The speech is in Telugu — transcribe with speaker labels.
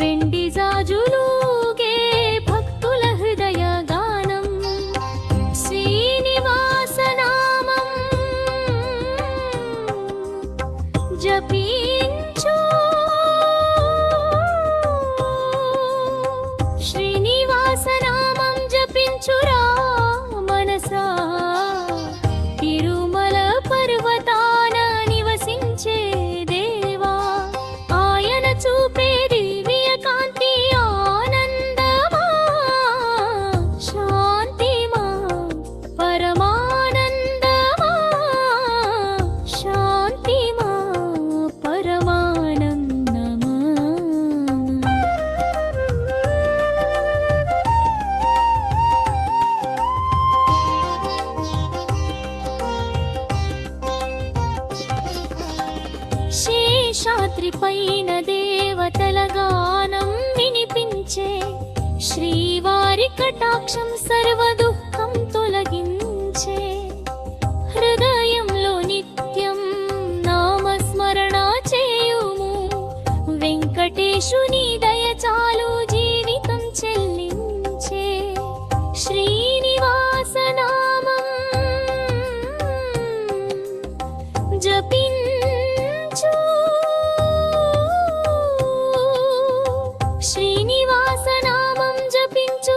Speaker 1: వెండి జాజులుగే పైన దేవతల గానం వినిపించే శ్రీవారి కటాక్షం సర్వ దుఃఖం తొలగించే. హృదయంలో నిత్యం నామస్మరణ చేయుము. వెంకటేశుని దయ చాలు జీవితం చెల్లించే. శ్రీనివాస నామం pinch